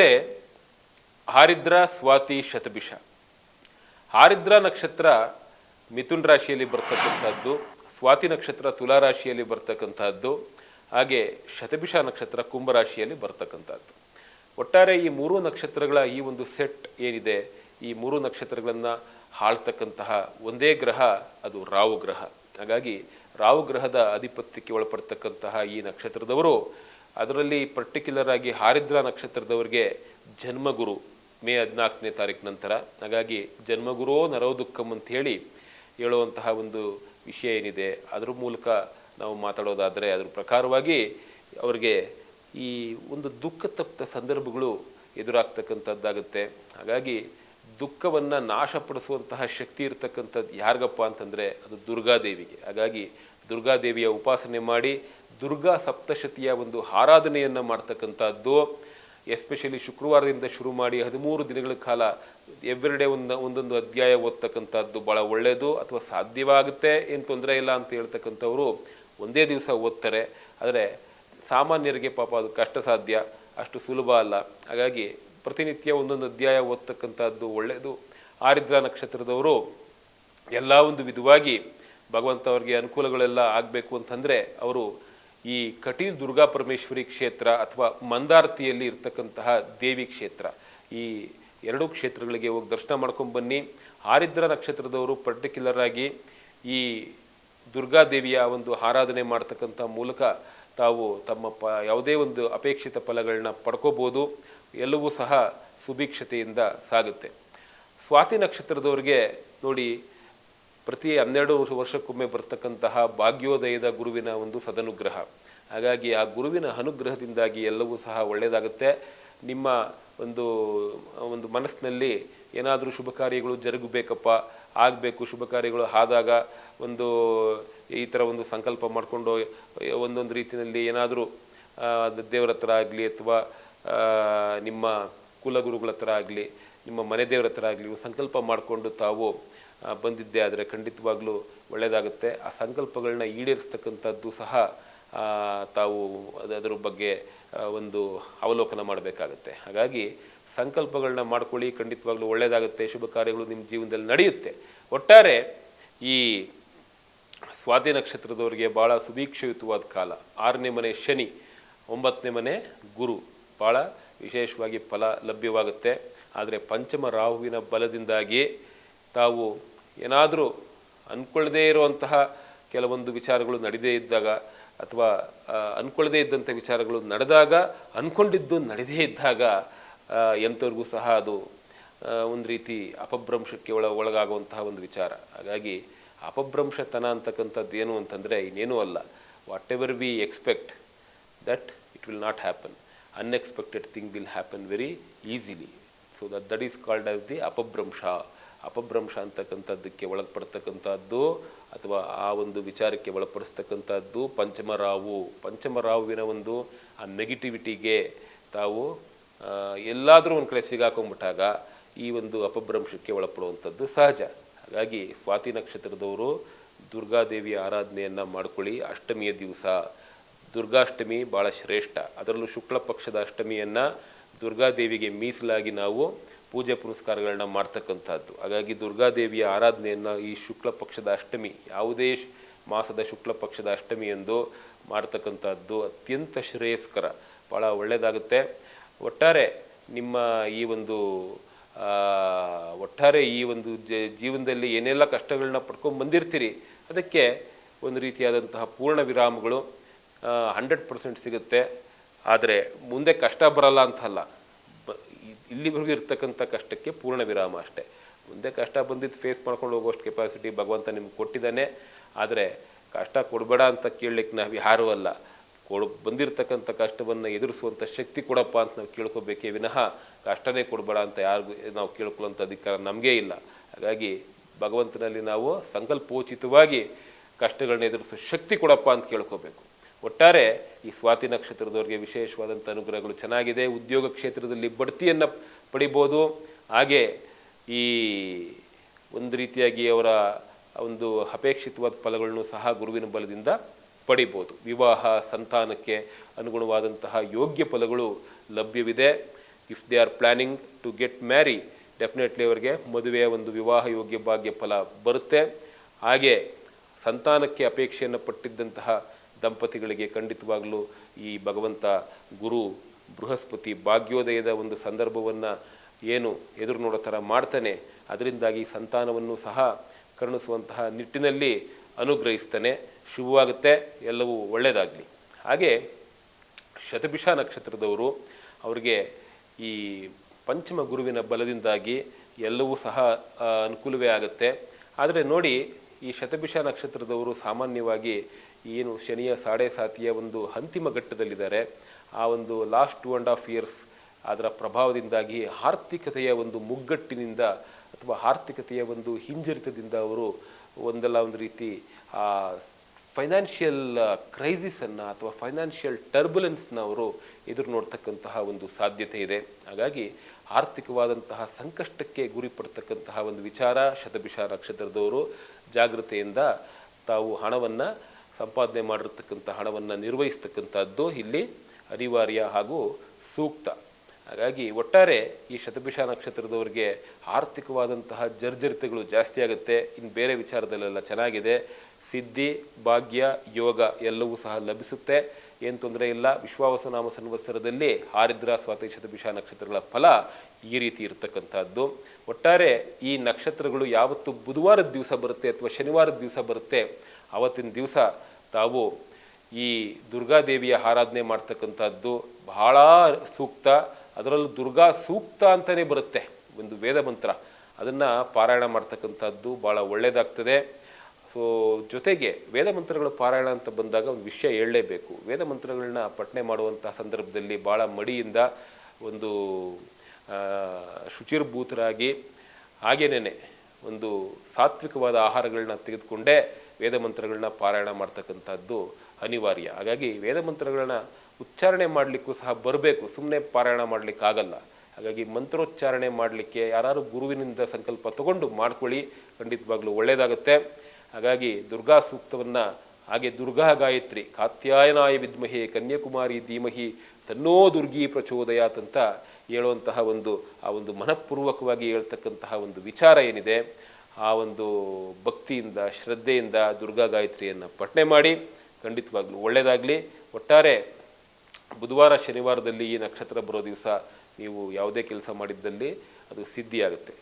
ಮುಂದೆ ಹಾರಿದ್ರ ಸ್ವಾತಿ ಶತಭಿಷ. ಹಾರಿದ್ರ ನಕ್ಷತ್ರ ಮಿಥುನ್ ರಾಶಿಯಲ್ಲಿ ಬರ್ತಕ್ಕಂಥದ್ದು, ಸ್ವಾತಿ ನಕ್ಷತ್ರ ತುಲಾ ರಾಶಿಯಲ್ಲಿ ಬರ್ತಕ್ಕಂಥದ್ದು, ಹಾಗೆ ಶತಭಿಷ ನಕ್ಷತ್ರ ಕುಂಭ ರಾಶಿಯಲ್ಲಿ ಬರ್ತಕ್ಕಂಥದ್ದು. ಒಟ್ಟಾರೆ ಈ ಮೂರು ನಕ್ಷತ್ರಗಳ ಈ ಒಂದು ಸೆಟ್ ಏನಿದೆ, ಈ ಮೂರು ನಕ್ಷತ್ರಗಳನ್ನು ಆಳ್ತಕ್ಕಂತಹ ಒಂದೇ ಗ್ರಹ ಅದು ರಾಹು ಗ್ರಹ ಹಾಗಾಗಿ ರಾಹು ಗ್ರಹದ ಆಧಿಪತ್ಯಕ್ಕೆ ಒಳಪಡ್ತಕ್ಕಂತಹ ಈ ನಕ್ಷತ್ರದವರು ಅದರಲ್ಲಿ ಪರ್ಟಿಕ್ಯುಲರ್ ಆಗಿ ಹಾರಿದ್ರ ನಕ್ಷತ್ರದವರಿಗೆ ಜನ್ಮಗುರು ಮೇ ಹದಿನಾಲ್ಕನೇ ತಾರೀಕು ನಂತರ. ಹಾಗಾಗಿ ಜನ್ಮಗುರೋ ನರೋ ದುಃಖಂ ಅಂತ ಹೇಳಿ ಹೇಳುವಂತಹ ಒಂದು ವಿಷಯ ಏನಿದೆ, ಅದ್ರ ಮೂಲಕ ನಾವು ಮಾತಾಡೋದಾದರೆ ಅದ್ರ ಪ್ರಕಾರವಾಗಿ ಅವರಿಗೆ ಈ ಒಂದು ದುಃಖ ತಪ್ತ ಸಂದರ್ಭಗಳು ಎದುರಾಗ್ತಕ್ಕಂಥದ್ದಾಗುತ್ತೆ. ಹಾಗಾಗಿ ದುಃಖವನ್ನು ನಾಶಪಡಿಸುವಂತಹ ಶಕ್ತಿ ಇರತಕ್ಕಂಥದ್ದು ಯಾರಿಗಪ್ಪ ಅಂತಂದರೆ ಅದು ದುರ್ಗಾದೇವಿಗೆ. ಹಾಗಾಗಿ ದುರ್ಗಾದೇವಿಯ ಉಪಾಸನೆ ಮಾಡಿ ದುರ್ಗಾ ಸಪ್ತಶತಿಯ ಒಂದು ಆರಾಧನೆಯನ್ನು ಮಾಡ್ತಕ್ಕಂಥದ್ದು, ಎಸ್ಪೆಷಲಿ ಶುಕ್ರವಾರದಿಂದ ಶುರು ಮಾಡಿ ಹದಿಮೂರು ದಿನಗಳ ಕಾಲ ಎವ್ರಿಡೇ ಒಂದು, ಒಂದೊಂದು ಅಧ್ಯಾಯ ಓದ್ತಕ್ಕಂಥದ್ದು ಭಾಳ ಒಳ್ಳೆಯದು ಅಥವಾ ಸಾಧ್ಯವಾಗುತ್ತೆ ಏನು ತೊಂದರೆ ಇಲ್ಲ ಅಂತ ಹೇಳ್ತಕ್ಕಂಥವ್ರು ಒಂದೇ ದಿವಸ ಓದ್ತಾರೆ. ಆದರೆ ಸಾಮಾನ್ಯರಿಗೆ ಪಾಪ ಅದು ಕಷ್ಟ ಸಾಧ್ಯ ಅಷ್ಟು ಸುಲಭ ಅಲ್ಲ. ಹಾಗಾಗಿ ಪ್ರತಿನಿತ್ಯ ಒಂದೊಂದು ಅಧ್ಯಾಯ ಓದ್ತಕ್ಕಂಥದ್ದು ಒಳ್ಳೆಯದು ಆರಿದ್ರ ನಕ್ಷತ್ರದವರು ಎಲ್ಲ ಒಂದು ವಿಧವಾಗಿ ಭಗವಂತ ಅವರಿಗೆ ಅನುಕೂಲಗಳೆಲ್ಲ ಆಗಬೇಕು ಅಂತಂದರೆ ಅವರು ಈ ಕಟೀಲ್ ದುರ್ಗಾ ಪರಮೇಶ್ವರಿ ಕ್ಷೇತ್ರ ಅಥವಾ ಮಂದಾರ್ತಿಯಲ್ಲಿ ಇರ್ತಕ್ಕಂತಹ ದೇವಿ ಕ್ಷೇತ್ರ. ಈ ಎರಡೂ ಕ್ಷೇತ್ರಗಳಿಗೆ ಹೋಗಿ ದರ್ಶನ ಮಾಡ್ಕೊಂಡು ಬನ್ನಿ. ಆರಿದ್ರ ನಕ್ಷತ್ರದವರು ಪರ್ಟಿಕ್ಯುಲರ್ ಆಗಿ ಈ ದುರ್ಗಾದೇವಿಯ ಒಂದು ಆರಾಧನೆ ಮಾಡ್ತಕ್ಕಂಥ ಮೂಲಕ ತಾವು ತಮ್ಮ ಪ, ಯಾವುದೇ ಒಂದು ಅಪೇಕ್ಷಿತ ಫಲಗಳನ್ನ ಪಡ್ಕೋಬೋದು. ಎಲ್ಲವೂ ಸಹ ಸುಭಿಕ್ಷತೆಯಿಂದ ಸಾಗುತ್ತೆ. ಸ್ವಾತಿ ನಕ್ಷತ್ರದವರಿಗೆ ನೋಡಿ ಪ್ರತಿ ಹನ್ನೆರಡು ವರ್ಷ ವರ್ಷಕ್ಕೊಮ್ಮೆ ಬರ್ತಕ್ಕಂತಹ ಭಾಗ್ಯೋದಯದ ಗುರುವಿನ ಒಂದು ಸದನುಗ್ರಹ. ಹಾಗಾಗಿ ಆ ಗುರುವಿನ ಅನುಗ್ರಹದಿಂದಾಗಿ ಎಲ್ಲವೂ ಸಹ ಒಳ್ಳೆಯದಾಗುತ್ತೆ. ನಿಮ್ಮ ಒಂದು ಒಂದು ಮನಸ್ಸಿನಲ್ಲಿ ಏನಾದರೂ ಶುಭ ಕಾರ್ಯಗಳು ಜರುಗಬೇಕಪ್ಪ, ಆಗಬೇಕು, ಶುಭ ಕಾರ್ಯಗಳು ಆದಾಗ ಒಂದು, ಈ ಥರ ಒಂದು ಸಂಕಲ್ಪ ಮಾಡಿಕೊಂಡು, ಒಂದೊಂದು ರೀತಿಯಲ್ಲಿ ಏನಾದರೂ ದೇವರ ಹತ್ರ ಆಗಲಿ ಅಥವಾ ನಿಮ್ಮ ಕುಲಗುರುಗಳ ಹತ್ರ ಆಗಲಿ, ನಿಮ್ಮ ಮನೆ ದೇವರ ಹತ್ರ ಆಗಲಿ ಸಂಕಲ್ಪ ಮಾಡಿಕೊಂಡು ತಾವು ಬಂದಿದ್ದೆ ಆದರೆ ಖಂಡಿತವಾಗ್ಲೂ ಒಳ್ಳೆಯದಾಗುತ್ತೆ ಆ ಸಂಕಲ್ಪಗಳನ್ನ ಈಡೇರಿಸ್ತಕ್ಕಂಥದ್ದು ಸಹ ತಾವು ಅದ್- ಅದರ ಬಗ್ಗೆ ಒಂದು ಅವಲೋಕನ ಮಾಡಬೇಕಾಗತ್ತೆ. ಹಾಗಾಗಿ ಸಂಕಲ್ಪಗಳನ್ನ ಮಾಡ್ಕೊಳ್ಳಿ, ಖಂಡಿತವಾಗ್ಲೂ ಒಳ್ಳೆಯದಾಗುತ್ತೆ ಶುಭ ಕಾರ್ಯಗಳು ನಿಮ್ಮ ಜೀವನದಲ್ಲಿ ನಡೆಯುತ್ತೆ. ಒಟ್ಟಾರೆ ಈ ಸ್ವಾತಿ ನಕ್ಷತ್ರದವರಿಗೆ ಭಾಳ ಸುಭೀಕ್ಷಯುತವಾದ ಕಾಲ. ಆರನೇ ಮನೆ ಶನಿ, ಒಂಬತ್ತನೇ ಮನೆ ಗುರು. ಭಾಳ ವಿಶೇಷವಾಗಿ ಫಲ ಲಭ್ಯವಾಗುತ್ತೆ. ಆದರೆ ಪಂಚಮ ರಾಹುವಿನ ಬಲದಿಂದಾಗಿ ತಾವು ಏನಾದರೂ ಅಂದ್ಕೊಳ್ಳದೇ ಇರುವಂತಹ ಕೆಲವೊಂದು ವಿಚಾರಗಳು ನಡೆದೇ ಇದ್ದಾಗ ಅಥವಾ ಅಂದ್ಕೊಳ್ಳದೇ ಇದ್ದಂಥ ವಿಚಾರಗಳು ನಡೆದಾಗ ಅಂದ್ಕೊಂಡಿದ್ದು ನಡೆದೇ ಇದ್ದಾಗ ಎಂಥವ್ರಿಗೂ ಸಹ ಅದು ಒಂದು ರೀತಿ ಅಪಭ್ರಂಶಕ್ಕೆ ಒಳ, ಒಳಗಾಗುವಂತಹ ಒಂದು ವಿಚಾರ. ಹಾಗಾಗಿ ಅಪಭ್ರಂಶತನ ಅಂತಕ್ಕಂಥದ್ದು ಏನು ಅಂತಂದರೆ ಇನ್ನೇನೂ ಅಲ್ಲ. Whatever we expect that it will not happen unexpected thing will happen very easily so that that is called as the Apabhramsha. Apabhramsha ಅಂತಕ್ಕಂಥದ್ದಕ್ಕೆ ಒಳಪಡ್ತಕ್ಕಂಥದ್ದು ಅಥವಾ ಆ ಒಂದು ವಿಚಾರಕ್ಕೆ ಒಳಪಡಿಸ್ತಕ್ಕಂಥದ್ದು ಪಂಚಮರಾವು. ಪಂಚಮರಾವುವಿನ ಒಂದು ಆ ನೆಗೆಟಿವಿಟಿಗೆ ತಾವು ಎಲ್ಲಾದರೂ ಒಂದು ಕಡೆ ಸಿಗಾಕೊಂಡ್ಬಿಟ್ಟಾಗ ಈ ಒಂದು ಅಪಭ್ರಂಶಕ್ಕೆ ಒಳಪಡುವಂಥದ್ದು ಸಹಜ. ಹಾಗಾಗಿ ಸ್ವಾತಿ ನಕ್ಷತ್ರದವರು ದುರ್ಗಾದೇವಿಯ ಆರಾಧನೆಯನ್ನು ಮಾಡ್ಕೊಳ್ಳಿ. ಅಷ್ಟಮಿಯ ದಿವಸ ದುರ್ಗಾಷ್ಟಮಿ ಭಾಳ ಶ್ರೇಷ್ಠ. ಅದರಲ್ಲೂ ಶುಕ್ಲ ಪಕ್ಷದ ಅಷ್ಟಮಿಯನ್ನು ದುರ್ಗಾದೇವಿಗೆ ಮೀಸಲಾಗಿ ನಾವು ಪೂಜೆ ಪುರಸ್ಕಾರಗಳನ್ನ ಮಾಡ್ತಕ್ಕಂಥದ್ದು. ಹಾಗಾಗಿ ದುರ್ಗಾದೇವಿಯ ಆರಾಧನೆಯನ್ನು ಈ ಶುಕ್ಲ ಪಕ್ಷದ ಅಷ್ಟಮಿ, ಯಾವುದೇ ಮಾಸದ ಶುಕ್ಲ ಪಕ್ಷದ ಅಷ್ಟಮಿ ಎಂದು ಮಾಡ್ತಕ್ಕಂಥದ್ದು ಅತ್ಯಂತ ಶ್ರೇಯಸ್ಕರ ಭಾಳ ಒಳ್ಳೆಯದಾಗುತ್ತೆ. ಒಟ್ಟಾರೆ ನಿಮ್ಮ ಈ ಒಂದು ಒಟ್ಟಾರೆ ಈ ಒಂದು ಜೀವನದಲ್ಲಿ ಏನೆಲ್ಲ ಕಷ್ಟಗಳನ್ನ ಪಡ್ಕೊಂಡು ಬಂದಿರ್ತೀರಿ, ಅದಕ್ಕೆ ಒಂದು ರೀತಿಯಾದಂತಹ ಪೂರ್ಣ ವಿರಾಮಗಳು ಹಂಡ್ರೆಡ್ ಪರ್ಸೆಂಟ್ ಸಿಗುತ್ತೆ. ಆದರೆ ಮುಂದೆ ಕಷ್ಟ ಬರಲ್ಲ ಅಂತಲ್ಲ ಇಲ್ಲಿವರೆಗೂ ಇರ್ತಕ್ಕಂಥ ಕಷ್ಟಕ್ಕೆ ಪೂರ್ಣ ವಿರಾಮ ಅಷ್ಟೇ. ಮುಂದೆ ಕಷ್ಟ ಬಂದಿದ್ದು ಫೇಸ್ ಮಾಡ್ಕೊಂಡು ಹೋಗೋಷ್ಟು ಕೆಪಾಸಿಟಿ ಭಗವಂತ ನಿಮ್ಗೆ ಕೊಟ್ಟಿದ್ದಾನೆ. ಆದರೆ ಕಷ್ಟ ಕೊಡಬೇಡ ಅಂತ ಕೇಳಲಿಕ್ಕೆ ನಾವು ಯಾರೂ ಅಲ್ಲ. ಕೊಡು, ಬಂದಿರತಕ್ಕಂಥ ಕಷ್ಟವನ್ನು ಎದುರಿಸುವಂಥ ಶಕ್ತಿ ಕೊಡಪ್ಪ ಅಂತ ನಾವು ಕೇಳ್ಕೋಬೇಕೇ ವಿನಃ ಕಷ್ಟನೇ ಕೊಡಬೇಡ ಅಂತ ಯಾರಿಗೂ ನಾವು ಕೇಳ್ಕೊಳ್ಳೋಂಥ ಅಧಿಕಾರ ನಮಗೇ ಇಲ್ಲ. ಹಾಗಾಗಿ ಭಗವಂತನಲ್ಲಿ ನಾವು ಸಂಕಲ್ಪೋಚಿತವಾಗಿ ಕಷ್ಟಗಳನ್ನ ಎದುರಿಸೋ ಶಕ್ತಿ ಕೊಡಪ್ಪ ಅಂತ ಕೇಳ್ಕೋಬೇಕು. ಒಟ್ಟಾರೆ ಈ ಸ್ವಾತಿ ನಕ್ಷತ್ರದವ್ರಿಗೆ ವಿಶೇಷವಾದಂಥ ಅನುಗ್ರಹಗಳು ಚೆನ್ನಾಗಿದೆ. ಉದ್ಯೋಗ ಕ್ಷೇತ್ರದಲ್ಲಿ ಬಡ್ತಿಯನ್ನು ಪಡಿಬೋದು. ಹಾಗೆ ಈ ಒಂದು ರೀತಿಯಾಗಿ ಅವರ ಒಂದು ಅಪೇಕ್ಷಿತವಾದ ಫಲಗಳನ್ನು ಸಹ ಗುರುವಿನ ಬಲದಿಂದ ಪಡಿಬೋದು. ವಿವಾಹ, ಸಂತಾನಕ್ಕೆ ಅನುಗುಣವಾದಂತಹ ಯೋಗ್ಯ ಫಲಗಳು ಲಭ್ಯವಿದೆ. If they are planning to get marry definitely ಅವರಿಗೆ ಮದುವೆಯ ಒಂದು ವಿವಾಹ ಯೋಗ್ಯ ಭಾಗ್ಯ ಫಲ ಬರುತ್ತೆ. ಹಾಗೆ ಸಂತಾನಕ್ಕೆ ಅಪೇಕ್ಷೆಯನ್ನು ಪಟ್ಟಿದ್ದಂತಹ ದಂಪತಿಗಳಿಗೆ ಖಂಡಿತವಾಗಲೂ ಈ ಭಗವಂತ ಗುರು ಬೃಹಸ್ಪತಿ ಭಾಗ್ಯೋದಯದ ಒಂದು ಸಂದರ್ಭವನ್ನು ಏನು ಎದುರು ನೋಡೋ ಥರ ಮಾಡ್ತಾನೆ. ಅದರಿಂದಾಗಿ ಸಂತಾನವನ್ನು ಸಹ ಕರುಣಿಸುವಂತಹ ನಿಟ್ಟಿನಲ್ಲಿ ಅನುಗ್ರಹಿಸ್ತಾನೆ. ಶುಭವಾಗುತ್ತೆ. ಎಲ್ಲವೂ ಒಳ್ಳೆಯದಾಗಲಿ. ಹಾಗೆ ಶತಭಿಷ ನಕ್ಷತ್ರದವರು ಅವರಿಗೆ ಈ ಪಂಚಮ ಗುರುವಿನ ಬಲದಿಂದಾಗಿ ಎಲ್ಲವೂ ಸಹ ಅನುಕೂಲವೇ ಆಗುತ್ತೆ. ಆದರೆ ನೋಡಿ ಈ ಶತಭಿಷ ನಕ್ಷತ್ರದವರು ಸಾಮಾನ್ಯವಾಗಿ ಏನು ಶನಿಯ ಸಾಡೆ ಸಾತಿಯ ಒಂದು ಅಂತಿಮ ಘಟ್ಟದಲ್ಲಿದ್ದಾರೆ. ಆ ಒಂದು last two and half years ಅದರ ಪ್ರಭಾವದಿಂದಾಗಿ ಆರ್ಥಿಕತೆಯ ಒಂದು ಮುಗ್ಗಟ್ಟಿನಿಂದ ಅಥವಾ ಆರ್ಥಿಕತೆಯ ಒಂದು ಹಿಂಜರಿತದಿಂದ ಅವರು ಒಂದಲ್ಲ ಒಂದು ರೀತಿ, ಆ ಫೈನಾನ್ಷಿಯಲ್ ಕ್ರೈಸಿಸನ್ನು ಅಥವಾ ಫೈನಾನ್ಷಿಯಲ್ ಟರ್ಬುಲೆನ್ಸ್ನ ಅವರು ಎದುರು ನೋಡ್ತಕ್ಕಂತಹ ಒಂದು ಸಾಧ್ಯತೆ ಇದೆ. ಹಾಗಾಗಿ ಆರ್ಥಿಕವಾದಂತಹ ಸಂಕಷ್ಟಕ್ಕೆ ಗುರಿಪಡ್ತಕ್ಕಂತಹ ಒಂದು ವಿಚಾರ ಶತಭಿಷ ನಕ್ಷತ್ರದವರು ಜಾಗೃತೆಯಿಂದ ತಾವು ಹಣವನ್ನು ಸಂಪಾದನೆ ಮಾಡಿರ್ತಕ್ಕಂಥ ಹಣವನ್ನು ನಿರ್ವಹಿಸ್ತಕ್ಕಂಥದ್ದು ಇಲ್ಲಿ ಅನಿವಾರ್ಯ ಹಾಗೂ ಸೂಕ್ತ. ಹಾಗಾಗಿ ಒಟ್ಟಾರೆ ಈ ಶತಭಿಷ ನಕ್ಷತ್ರದವರಿಗೆ ಆರ್ಥಿಕವಾದಂತಹ ಜರ್ಜರಿತೆಗಳು ಜಾಸ್ತಿ ಆಗುತ್ತೆ. ಇನ್ನು ಬೇರೆ ವಿಚಾರದಲ್ಲೆಲ್ಲ ಚೆನ್ನಾಗಿದೆ. ಸಿದ್ಧಿ, ಭಾಗ್ಯ, ಯೋಗ ಎಲ್ಲವೂ ಸಹ ಲಭಿಸುತ್ತೆ. ಏನು ತೊಂದರೆ ಇಲ್ಲ. ವಿಶ್ವಾವಸನಾಮ ಸಂವತ್ಸರದಲ್ಲಿ ಆರಿದ್ರ ಸ್ವಾತಿ ಶತಭಿಷ ನಕ್ಷತ್ರಗಳ ಫಲ ಈ ರೀತಿ ಇರತಕ್ಕಂಥದ್ದು. ಒಟ್ಟಾರೆ ಈ ನಕ್ಷತ್ರಗಳು ಯಾವತ್ತು ಬುಧವಾರದ ದಿವಸ ಬರುತ್ತೆ ಅಥವಾ ಶನಿವಾರದ ದಿವಸ ಬರುತ್ತೆ ಆವತ್ತಿನ ದಿವಸ ತಾವು ಈ ದುರ್ಗಾದೇವಿಯ ಆರಾಧನೆ ಮಾಡ್ತಕ್ಕಂಥದ್ದು ಬಹಳ ಸೂಕ್ತ, ಅದರಲ್ಲೂ ದುರ್ಗಾ ಸೂಕ್ತ ಅಂತಲೇ ಬರುತ್ತೆ ಒಂದು ವೇದ ಮಂತ್ರ. ಅದನ್ನು ಪಾರಾಯಣ ಮಾಡ್ತಕ್ಕಂಥದ್ದು ಭಾಳ ಒಳ್ಳೆಯದಾಗ್ತದೆ ಸೊ ಜೊತೆಗೆ ವೇದ ಮಂತ್ರಗಳು ಪಾರಾಯಣ ಅಂತ ಬಂದಾಗ ಒಂದು ವಿಷಯ ಹೇಳಲೇಬೇಕು. ವೇದ ಮಂತ್ರಗಳನ್ನ ಪಠನೆ ಮಾಡುವಂಥ ಸಂದರ್ಭದಲ್ಲಿ ಭಾಳ ಮಡಿಯಿಂದ ಒಂದು ಶುಚಿರ್ಭೂತರಾಗಿ ಹಾಗೇನೇ ಒಂದು ಸಾತ್ವಿಕವಾದ ಆಹಾರಗಳನ್ನ ತೆಗೆದುಕೊಂಡೇ ವೇದ ಮಂತ್ರಗಳನ್ನ ಪಾರಾಯಣ ಮಾಡ್ತಕ್ಕಂಥದ್ದು ಅನಿವಾರ್ಯ. ಹಾಗಾಗಿ ವೇದ ಮಂತ್ರಗಳನ್ನ ಉಚ್ಚಾರಣೆ ಮಾಡಲಿಕ್ಕೂ ಸಹ ಬರಬೇಕು ಸುಮ್ಮನೆ ಪಾರಾಯಣ ಮಾಡಲಿಕ್ಕಾಗಲ್ಲ. ಹಾಗಾಗಿ ಮಂತ್ರೋಚ್ಚಾರಣೆ ಮಾಡಲಿಕ್ಕೆ ಯಾರು ಗುರುವಿನಿಂದ ಸಂಕಲ್ಪ ತಗೊಂಡು ಮಾಡ್ಕೊಳ್ಳಿ, ಖಂಡಿತವಾಗ್ಲೂ ಒಳ್ಳೆಯದಾಗುತ್ತೆ ಹಾಗಾಗಿ ದುರ್ಗಾ ಸೂಕ್ತವನ್ನು ಹಾಗೆ ದುರ್ಗಾ ಗಾಯತ್ರಿ, ಕಾತ್ಯಾಯನಾಯ ವಿದ್ಮಹಿ ಕನ್ಯಾಕುಮಾರಿ ಧೀಮಹಿ ತನ್ನೋ ದುರ್ಗಿ ಪ್ರಚೋದಯಾತ್ ಅಂತ ಹೇಳುವಂತಹ ಒಂದು, ಆ ಒಂದು ಮನಃಪೂರ್ವಕವಾಗಿ ಹೇಳ್ತಕ್ಕಂತಹ ಒಂದು ವಿಚಾರ ಏನಿದೆ, ಆ ಒಂದು ಭಕ್ತಿಯಿಂದ, ಶ್ರದ್ಧೆಯಿಂದ ದುರ್ಗಾ ಗಾಯತ್ರಿಯನ್ನು ಪಠನೆ ಮಾಡಿ, ಖಂಡಿತವಾಗ್ಲೂ ಒಳ್ಳೆಯದಾಗಲಿ ಒಟ್ಟಾರೆ ಬುಧವಾರ, ಶನಿವಾರದಲ್ಲಿ ಈ ನಕ್ಷತ್ರ ಬರೋ ದಿವಸ ನೀವು ಯಾವುದೇ ಕೆಲಸ ಮಾಡಿದ್ದಲ್ಲಿ ಅದು ಸಿದ್ಧಿಯಾಗುತ್ತೆ.